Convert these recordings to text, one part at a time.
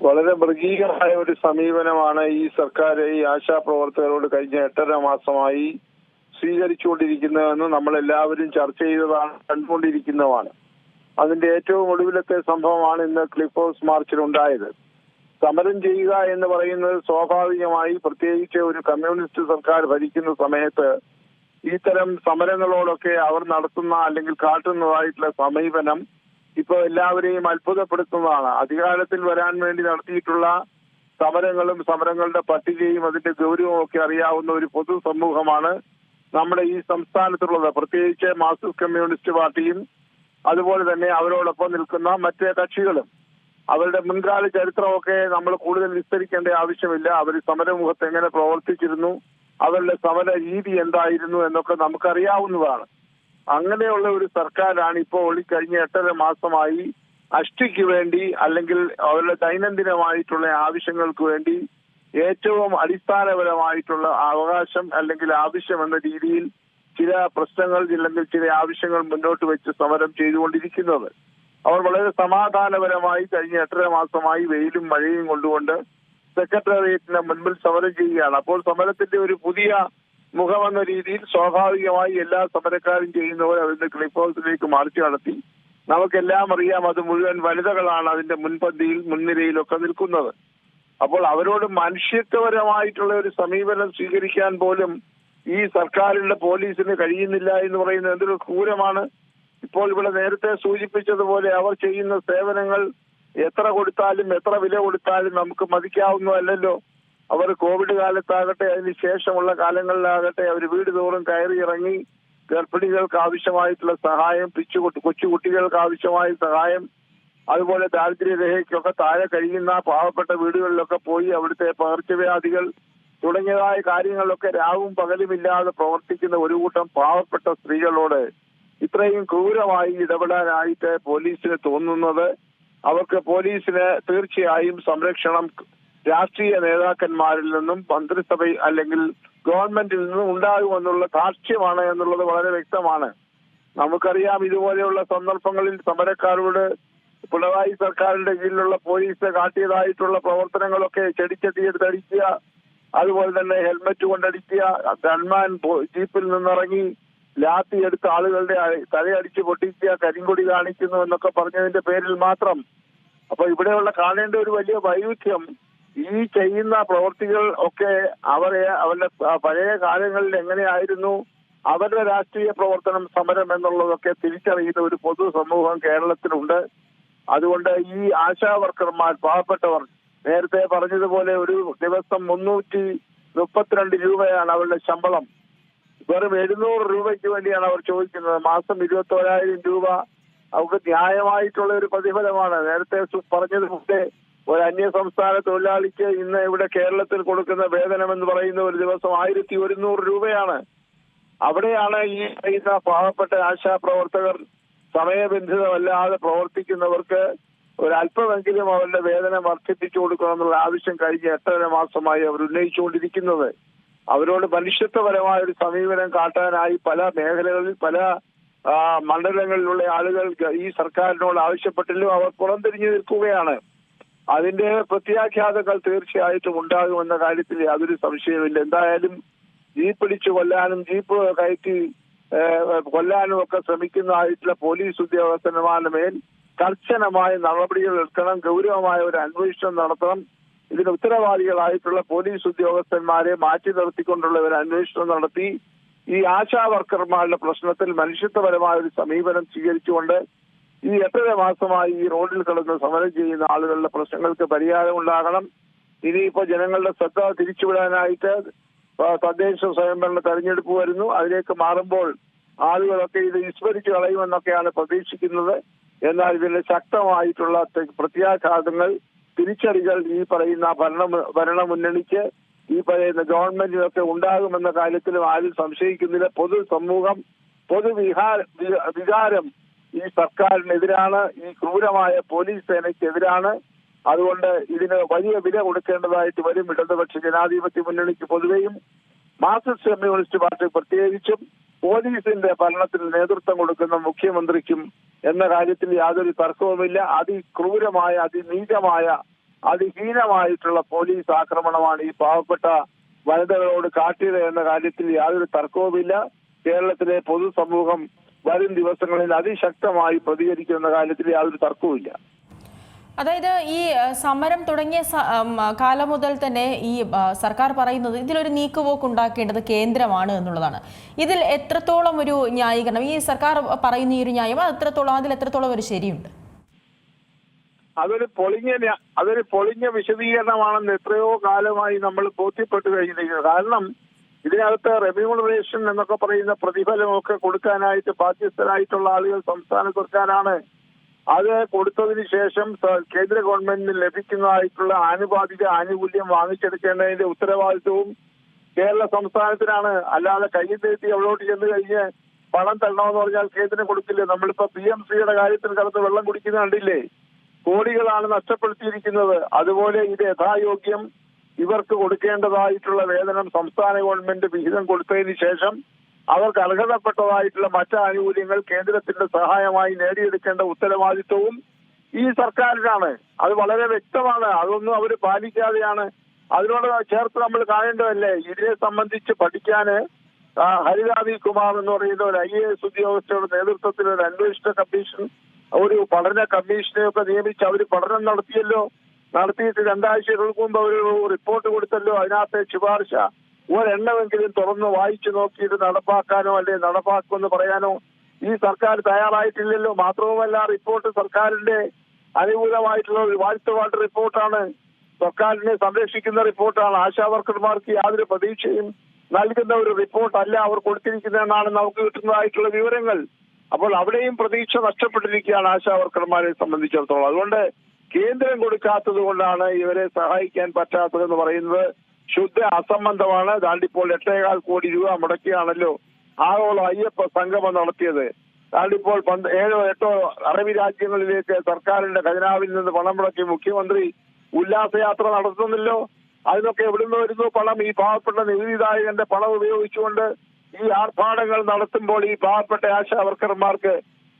വളരെ മൃഗീയമായ ഒരു സമീപനമാണ് ഈ സർക്കാർ ഈ ആശാപ്രവർത്തകരോട് കഴിഞ്ഞ എട്ടര മാസമായി സ്വീകരിച്ചുകൊണ്ടിരിക്കുന്നതെന്ന് നമ്മൾ എല്ലാവരും ചർച്ച ചെയ്തതാണ് കണ്ടുകൊണ്ടിരിക്കുന്നതാണ് അതിന്റെ ഏറ്റവും ഒടുവിലത്തെ സംഭവമാണ് ഇന്ന് ക്ലിഫ് ഹൗസ് മാർച്ചിൽ ഉണ്ടായത് സമരം ചെയ്യുക എന്ന് പറയുന്നത് സ്വാഭാവികമായി പ്രത്യേകിച്ച് ഒരു കമ്മ്യൂണിസ്റ്റ് സർക്കാർ ഭരിക്കുന്ന സമയത്ത് ഇത്തരം സമരങ്ങളോടൊക്കെ അവർ നടത്തുന്ന അല്ലെങ്കിൽ കാട്ടുന്നതായിട്ടുള്ള സമീപനം ഇപ്പൊ എല്ലാവരെയും അത്ഭുതപ്പെടുത്തുന്നതാണ്. അധികാരത്തിൽ വരാൻ വേണ്ടി നടത്തിയിട്ടുള്ള സമരങ്ങളും സമരങ്ങളുടെ പട്ടികയും അതിന്റെ ഗൗരവവും ഒക്കെ അറിയാവുന്ന ഒരു പൊതു സമൂഹമാണ് നമ്മുടെ ഈ സംസ്ഥാനത്തുള്ളത്. പ്രത്യേകിച്ച് മാർക്സിസ്റ്റ് കമ്മ്യൂണിസ്റ്റ് പാർട്ടിയും അതുപോലെ തന്നെ അവരോടൊപ്പം നിൽക്കുന്ന മറ്റ് കക്ഷികളും. അവരുടെ മുൻകാല ചരിത്രമൊക്കെ നമ്മൾ കൂടുതൽ വിസ്തരിക്കേണ്ട ആവശ്യമില്ല. അവർ സമരമുഖത്ത് എങ്ങനെ പ്രവർത്തിച്ചിരുന്നു? അവരുടെ സമര രീതി എന്തായിരുന്നു എന്നൊക്കെ നമുക്കറിയാവുന്നതാണ്. അങ്ങനെയുള്ള ഒരു സർക്കാരാണ് ഇപ്പോൾ കഴിഞ്ഞ എട്ടര മാസമായി അഷ്ടിക്ക് വേണ്ടി അല്ലെങ്കിൽ അവരുടെ ദൈനംദിനമായിട്ടുള്ള ആവശ്യങ്ങൾക്ക് വേണ്ടി ഏറ്റവും അടിസ്ഥാനപരമായിട്ടുള്ള അവകാശം അല്ലെങ്കിൽ ആവശ്യം എന്ന രീതിയിൽ ചില പ്രശ്നങ്ങൾ അല്ലെങ്കിൽ ചില ആവശ്യങ്ങൾ മുന്നോട്ട് വെച്ച് സമരം ചെയ്തുകൊണ്ടിരിക്കുന്നത്. അവർ വളരെ സമാധാനപരമായി കഴിഞ്ഞ എട്ടര മാസമായി വെയിലും മഴയും കൊണ്ടുകൊണ്ട് സെക്രട്ടേറിയറ്റിന്റെ മുൻപിൽ സമരം ചെയ്യുകയാണ്. അപ്പോൾ സമരത്തിന്റെ ഒരു പുതിയ മുഖമെന്ന രീതിയിൽ സ്വാഭാവികമായി എല്ലാ സമരക്കാരും ചെയ്യുന്നവർ അവരുടെ ക്ലിഫ് ഹൗസിലേക്ക് മാർച്ച് നടത്തി. നമുക്കെല്ലാം അറിയാം അത് മുഴുവൻ വനിതകളാണ് അതിന്റെ മുൻപന്തിയിൽ മുൻനിരയിലൊക്കെ നിൽക്കുന്നത്. അപ്പോൾ അവരോട് മനുഷ്യത്വപരമായിട്ടുള്ള ഒരു സമീപനം സ്വീകരിക്കാൻ പോലും ഈ സർക്കാരിന്റെ പോലീസിന് കഴിയുന്നില്ല എന്ന് പറയുന്നത് എന്തൊരു ക്രൂരമാണ്. ഇപ്പോൾ ഇവിടെ നേരത്തെ സൂചിപ്പിച്ചതുപോലെ അവർ ചെയ്യുന്ന സേവനങ്ങൾ എത്ര കൊടുത്താലും എത്ര വില കൊടുത്താലും നമുക്ക് മതിക്കാവുന്നതല്ലല്ലോ. അവർ കോവിഡ് കാലത്താകട്ടെ അതിന് ശേഷമുള്ള കാലങ്ങളിലാകട്ടെ അവർ വീട് തോറും കയറി ഇറങ്ങി ഗർഭിണികൾക്ക് ആവശ്യമായിട്ടുള്ള സഹായം പിച്ചു കൊച്ചുകുട്ടികൾക്ക് ആവശ്യമായ സഹായം അതുപോലെ ദാരിദ്ര്യരേഖയ്ക്കൊക്കെ താഴെ കഴിയുന്ന പാവപ്പെട്ട വീടുകളിലൊക്കെ പോയി അവിടുത്തെ പകർച്ചവ്യാധികൾ തുടങ്ങിയതായ കാര്യങ്ങളിലൊക്കെ രാവും പകലുമില്ലാതെ പ്രവർത്തിക്കുന്ന ഒരു കൂട്ടം പാവപ്പെട്ട സ്ത്രീകളോട് ഇത്രയും ക്രൂരമായി ഇടപെടാനായിട്ട് പോലീസിന് തോന്നുന്നത്. അവർക്ക് പോലീസിന് തീർച്ചയായും സംരക്ഷണം രാഷ്ട്രീയ നേതാക്കന്മാരിൽ നിന്നും മന്ത്രിസഭ അല്ലെങ്കിൽ ഗവൺമെന്റിൽ നിന്നും ഉണ്ടാകുമെന്നുള്ള സാക്ഷ്യമാണ് എന്നുള്ളത് വളരെ വ്യക്തമാണ്. നമുക്കറിയാം ഇതുപോലെയുള്ള സന്ദർഭങ്ങളിൽ സമരക്കാരോട് പിണറായി സർക്കാരിന്റെ കീഴിലുള്ള പോലീസ് കാട്ടിയതായിട്ടുള്ള പ്രവർത്തനങ്ങളൊക്കെ ചെടിച്ചെട്ടിയെടുത്ത് അടിക്കുക അതുപോലെ തന്നെ ഹെൽമറ്റ് കൊണ്ടടിക്കുക ഗൺമാൻ ജീപ്പിൽ നിന്നിറങ്ങി ലാത്തി എടുത്ത ആളുകളുടെ തലയടിച്ച് പൊട്ടിക്കുക കരിങ്കൊടി കാണിക്കുന്നു എന്നൊക്കെ പറഞ്ഞതിന്റെ പേരിൽ മാത്രം. അപ്പൊ ഇവിടെയുള്ള കാണേണ്ട ഒരു വലിയ വൈരുദ്ധ്യം ഈ ചെയ്യുന്ന പ്രവർത്തികൾ ഒക്കെ അവരെ അവരുടെ പഴയ കാലങ്ങളിൽ എങ്ങനെയായിരുന്നു? അവരുടെ രാഷ്ട്രീയ പ്രവർത്തനം സമരം എന്നുള്ളതൊക്കെ തിരിച്ചറിയുന്ന ഒരു പൊതു സമൂഹം കേരളത്തിലുണ്ട്. അതുകൊണ്ട് ഈ ആശാ വർക്കർമാർ പാവപ്പെട്ടവർ നേരത്തെ പറഞ്ഞതുപോലെ ഒരു ദിവസം മുന്നൂറ്റി മുപ്പത്തിരണ്ട് രൂപയാണ് അവരുടെ ശമ്പളം. വെറും എഴുന്നൂറ് രൂപയ്ക്ക് വേണ്ടിയാണ് അവർ ചോദിക്കുന്നത്. മാസം ഇരുപത്തോരായിരം രൂപ അവർക്ക് ന്യായമായിട്ടുള്ള ഒരു പ്രതിഫലമാണ്. നേരത്തെ പറഞ്ഞതുപോലെ ഒരു അന്യ സംസ്ഥാന തൊഴിലാളിക്ക് ഇന്ന് ഇവിടെ കേരളത്തിൽ കൊടുക്കുന്ന വേതനം എന്ന് പറയുന്ന ഒരു ദിവസം ആയിരത്തി ഒരുന്നൂറ് രൂപയാണ്. അവിടെയാണ് ഈ പറയുന്ന പാവപ്പെട്ട ആശാപ്രവർത്തകർ സമയബന്ധിതമല്ലാതെ പ്രവർത്തിക്കുന്നവർക്ക് ഒരല്പമെങ്കിലും അവരുടെ വേതനം വർദ്ധിപ്പിച്ചു കൊടുക്കണമെന്നുള്ള ആവശ്യം കഴിഞ്ഞ എട്ടര മാസമായി അവർ ഉന്നയിച്ചുകൊണ്ടിരിക്കുന്നത്. അവരോട് മനുഷ്യത്വപരമായ ഒരു സമീപനം കാട്ടാനായി പല മേഖലകളിൽ പല മണ്ഡലങ്ങളിലുള്ള ആളുകൾ ഈ സർക്കാരിനോട് ആവശ്യപ്പെട്ടില്ലും അവർ പുറംതിരിഞ്ഞു നിൽക്കുകയാണ്. അതിന്റെ പ്രത്യാഘാതങ്ങൾ തീർച്ചയായിട്ടും ഉണ്ടാകുമെന്ന കാര്യത്തിൽ യാതൊരു സംശയമില്ല എന്തായാലും ജീപ്പ് ഇടിച്ചു കൊല്ലാനും ജീപ്പ് കയറ്റി കൊല്ലാനും ഒക്കെ ശ്രമിക്കുന്നതായിട്ടുള്ള പോലീസ് ഉദ്യോഗസ്ഥന്മാരുടെ മേൽ കർശനമായ നടപടികൾ എടുക്കണം ഗൗരവമായ ഒരു അന്വേഷണം നടത്തണം. ഇതിന് ഉത്തരവാദികളായിട്ടുള്ള പോലീസ് ഉദ്യോഗസ്ഥന്മാരെ മാറ്റി നിർത്തിക്കൊണ്ടുള്ള ഒരു അന്വേഷണം നടത്തി. ഈ ആശാ വർക്കർമാരുടെ പ്രശ്നത്തിൽ മനുഷ്യത്വപരമായ ഒരു സമീപനം സ്വീകരിച്ചുകൊണ്ട് ഈ എട്ടര മാസമായി ഈ റോഡിൽ കിടന്ന് സമരം ചെയ്യുന്ന ആളുകളുടെ പ്രശ്നങ്ങൾക്ക് പരിഹാരം ഉണ്ടാകണം. ഇനിയിപ്പോ ജനങ്ങളുടെ ശ്രദ്ധ തിരിച്ചുവിടാനായിട്ട് തദ്ദേശ സ്വയംഭരണ തെരഞ്ഞെടുപ്പ് വരുന്നു. അതിലേക്ക് മാറുമ്പോൾ ആളുകളൊക്കെ ഇത് വിസ്മരിച്ചു കളയുമെന്നൊക്കെയാണ് പ്രതീക്ഷിക്കുന്നത്. എന്നാൽ ഇതിന്റെ ശക്തമായിട്ടുള്ള പ്രത്യാഘാതങ്ങൾ തിരിച്ചടികൾ ഈ പറയുന്ന ഭരണ ഭരണ മുന്നണിക്ക് ഈ പറയുന്ന ഗവൺമെന്റിനൊക്കെ ഉണ്ടാകുമെന്ന കാര്യത്തിലും ആരും സംശയിക്കുന്നില്ല. പൊതു സമൂഹം പൊതുവിഹാര വികാരം ഈ സർക്കാരിനെതിരാണ് ഈ ക്രൂരമായ പോലീസ് സേനയ്ക്കെതിരാണ്. അതുകൊണ്ട് ഇതിന് വലിയ വില കൊടുക്കേണ്ടതായിട്ട് വരും. ഇടതുപക്ഷ ജനാധിപത്യ മുന്നണിക്ക് പൊതുവെയും മാർക്സിസ്റ്റ് കമ്മ്യൂണിസ്റ്റ് പാർട്ടി പ്രത്യേകിച്ചും പോലീസിന്റെ ഭരണത്തിന് നേതൃത്വം കൊടുക്കുന്ന മുഖ്യമന്ത്രിക്കും എന്ന കാര്യത്തിൽ യാതൊരു തർക്കവുമില്ല. അതിക്രൂരമായ അതിനീചമായ അതിഹീനമായിട്ടുള്ള പോലീസ് ആക്രമണമാണ് ഈ പാവപ്പെട്ട വനിതകളോട് കാട്ടിയത് എന്ന കാര്യത്തിൽ യാതൊരു തർക്കവുമില്ല. കേരളത്തിലെ പൊതുസമൂഹം വരും ദിവസങ്ങളിൽ അതിശക്തമായി പ്രതികരിക്കുന്ന കാര്യത്തിൽ യാതൊരു തർക്കവുമില്ല. അതായത് ഈ സമരം തുടങ്ങിയ കാലം മുതൽ തന്നെ ഈ സർക്കാർ പറയുന്നത് ഇതിലൊരു നീക്കുപോക്ക് ഉണ്ടാക്കേണ്ടത് കേന്ദ്രമാണ് എന്നുള്ളതാണ്. ഇതിൽ എത്രത്തോളം ഒരു ന്യായീകരണം? ഈ സർക്കാർ പറയുന്ന ഈ ഒരു ന്യായം അത് എത്രത്തോളം അതിൽ എത്രത്തോളം ഒരു ശരിയുണ്ട്? അതൊരു പൊളിഞ്ഞ അതൊരു പൊളിഞ്ഞ വിശദീകരണമാണെന്ന് എത്രയോ കാലമായി നമ്മൾ ബോധ്യപ്പെട്ടു കഴിഞ്ഞിരിക്കുന്നത് കാരണം ഇതിനകത്ത് റെമ്യൂണറേഷൻ എന്നൊക്കെ പറയുന്ന പ്രതിഫലമൊക്കെ കൊടുക്കാനായിട്ട് ബാധ്യസ്ഥരായിട്ടുള്ള ആളുകൾ സംസ്ഥാന സർക്കാരാണ് അത് കൊടുത്തതിന് ശേഷം കേന്ദ്ര ഗവൺമെന്റിന് ലഭിക്കുന്നതായിട്ടുള്ള ആനുപാതിക ആനുകൂല്യം വാങ്ങിച്ചെടുക്കേണ്ടതിന്റെ ഉത്തരവാദിത്വവും കേരള സംസ്ഥാനത്തിനാണ്. അല്ലാതെ കയ്യിൽ നീട്ടി എവിടോട്ട് ചെന്ന് കഴിഞ്ഞ് പണം തരണമെന്ന് പറഞ്ഞാൽ കേന്ദ്രം കൊടുക്കില്ല. നമ്മളിപ്പോ പി എം സിയുടെ കാര്യത്തിൽ കടന്ന് വെള്ളം കുടിക്കുന്ന കണ്ടില്ലേ? കോടികളാണ് നഷ്ടപ്പെടുത്തിയിരിക്കുന്നത്. അതുപോലെ ഇത് യഥായോഗ്യം ഇവർക്ക് കൊടുക്കേണ്ടതായിട്ടുള്ള വേതനം സംസ്ഥാന ഗവൺമെന്റ് വിഹിതം കൊടുത്തതിന് ശേഷം അവർക്ക് അർഹതപ്പെട്ടതായിട്ടുള്ള മറ്റ് ആനുകൂല്യങ്ങൾ കേന്ദ്രത്തിന്റെ സഹായമായി നേടിയെടുക്കേണ്ട ഉത്തരവാദിത്വവും ഈ സർക്കാരിനാണ്. അത് വളരെ വ്യക്തമാണ്. അതൊന്നും അവർ പാലിക്കാതെയാണ്. അതിനോട് ചേർത്ത് നമ്മൾ കാണേണ്ടതല്ലേ? ഇതിനെ സംബന്ധിച്ച് പഠിക്കാന് ആ, ഹരിതാവി കുമാർ എന്ന് പറയുന്ന ഒരു ഐ എ എസ് ഉദ്യോഗസ്ഥരുടെ നേതൃത്വത്തിൽ ഒരു അന്വേഷണ കമ്മീഷൻ ഒരു പഠന കമ്മീഷനെയൊക്കെ നിയമിച്ച് അവർ പഠനം നടത്തിയല്ലോ. നടത്തിയിട്ട് രണ്ടാഴ്ചകൾക്ക് മുമ്പ് അവർ റിപ്പോർട്ട് കൊടുത്തല്ലോ. അതിനകത്തെ ശുപാർശ ഒരെണ്ണമെങ്കിലും തുറന്ന് വായിച്ചു നോക്കിയിട്ട് നടപ്പാക്കാനോ അല്ലെ നടപ്പാക്കുമെന്ന് പറയാനോ ഈ സർക്കാർ തയ്യാറായിട്ടില്ലല്ലോ. മാത്രവുമല്ല റിപ്പോർട്ട് സർക്കാരിന്റെ അനുകൂലമായിട്ടുള്ള ഒരു വാഴ്ത്തുപാട്ട് റിപ്പോർട്ടാണ് സർക്കാരിനെ സംരക്ഷിക്കുന്ന റിപ്പോർട്ടാണ് ആശാ വർക്കർമാർക്ക് യാതൊരു പ്രതീക്ഷയും നൽകുന്ന ഒരു റിപ്പോർട്ടല്ല അവർ കൊടുത്തിരിക്കുന്നതെന്നാണ് നമുക്ക് കിട്ടുന്നതായിട്ടുള്ള വിവരങ്ങൾ. അപ്പോൾ അവിടെയും പ്രതീക്ഷ നഷ്ടപ്പെട്ടിരിക്കുകയാണ് ആശാ വർക്കർമാരെ സംബന്ധിച്ചിടത്തോളം. അതുകൊണ്ട് കേന്ദ്രം കൊടുക്കാത്തത് കൊണ്ടാണ് ഇവരെ സഹായിക്കാൻ പറ്റാത്തതെന്ന് പറയുന്നത്. ശുദ്ധ അസംബന്ധമാണ്. ദാണ്ടിപ്പോൾ എട്ടേകാൽ കോടി രൂപ മുടക്കിയാണല്ലോ ആഗോള അയ്യപ്പ സംഗമം നടത്തിയത്. ദാണ്ടിപ്പോൾ ഏഴോ എട്ടോ അറബി രാജ്യങ്ങളിലേക്ക് സർക്കാരിന്റെ ഖജനാവിൽ നിന്ന് പണം മുടക്കി മുഖ്യമന്ത്രി ഉല്ലാസയാത്ര നടത്തുന്നില്ലോ. അതിനൊക്കെ എവിടുന്ന് വരുന്നു പണം. ഈ പാവപ്പെട്ട നികുതിദായകന്റെ പണം ഉപയോഗിച്ചുകൊണ്ട് ഈ ആർഭാടങ്ങൾ നടത്തുമ്പോൾ ഈ പാവപ്പെട്ട ആശാ വർക്കർമാർക്ക്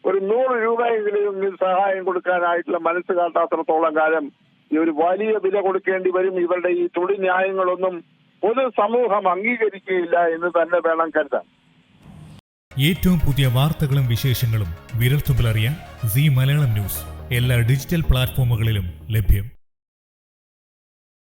ഒരു നൂറ് രൂപയെങ്കിലും സഹായം കൊടുക്കാനായിട്ടുള്ള മനസ്സ് കാട്ടാത്തിടത്തോളം കാലം ഈ ഒരു വലിയ വില കൊടുക്കേണ്ടി വരും. ഇവരുടെ ഈ തൊഴിൽ ന്യായങ്ങളൊന്നും പൊതുസമൂഹം അംഗീകരിക്കുകയില്ല എന്ന് തന്നെ വേണം കരുതാൻ. ഏറ്റവും പുതിയ വാർത്തകളും വിശേഷങ്ങളും വിരൽത്തുമ്പിലറിയാൻ സി മലയാളം ന്യൂസ്. എല്ലാ ഡിജിറ്റൽ പ്ലാറ്റ്ഫോമുകളിലും ലഭ്യം.